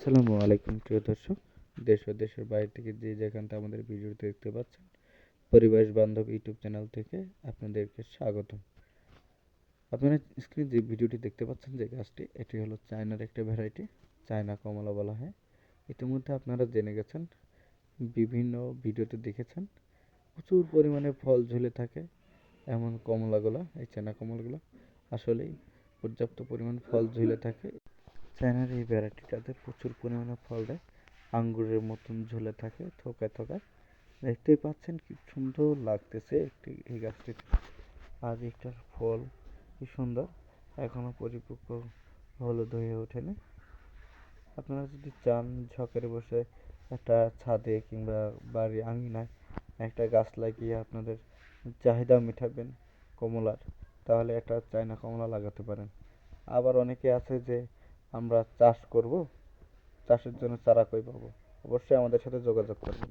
আসসালামু আলাইকুম, প্রিয় দর্শক। দেশ ও দেশের বাইরে থেকে যে যেখানটা আমাদের ভিডিওতে দেখতে পাচ্ছেন, পরিবেশ বান্ধব ইউটিউব চ্যানেল থেকে আপনাদেরকে স্বাগতম। আপনারা স্ক্রিনে যে ভিডিওটি দেখতে পাচ্ছেন যে গাছটি, এটি হলো চায়নার একটা ভ্যারাইটি চায়না কমলা বলা হয়। ইতিমধ্যে আপনারা জেনে গেছেন, বিভিন্ন ভিডিওতে দেখেছেন, প্রচুর পরিমাণে ফল ঝুলে থাকে, এমন কমলাগুলো, এই চায়না কমলাগুলো, আসলেই পর্যাপ্ত পরিমাণ ফল ঝুলে থাকে। চায়নার এই ভ্যারাইটি ভ্যারাইটিটাতে প্রচুর পরিমাণে ফল দেয়। আঙ্গুরের মতন ঝুলে থাকে, থোকায় থোকায়। দেখতেই পাচ্ছেন কি সুন্দর লাগতেছে একটি এই গাছটিতে আর এটার ফল কি সুন্দর। এখনও পরিপক্ক হলুদ হয়ে ওঠেনি। আপনারা যদি চান ঝকের বসে একটা ছাদে কিংবা বাড়ি আঙিনায় একটা গাছ লাগিয়ে আপনাদের চাহিদা মেটাবেন কমলার, তাহলে একটা চায়না কমলা লাগাতে পারেন। আবার অনেকে আছে যে আমরা চাষ করব চাষের জন্য চারা কই পাবো অবশ্যই আমাদের সাথে যোগাযোগ করবেন।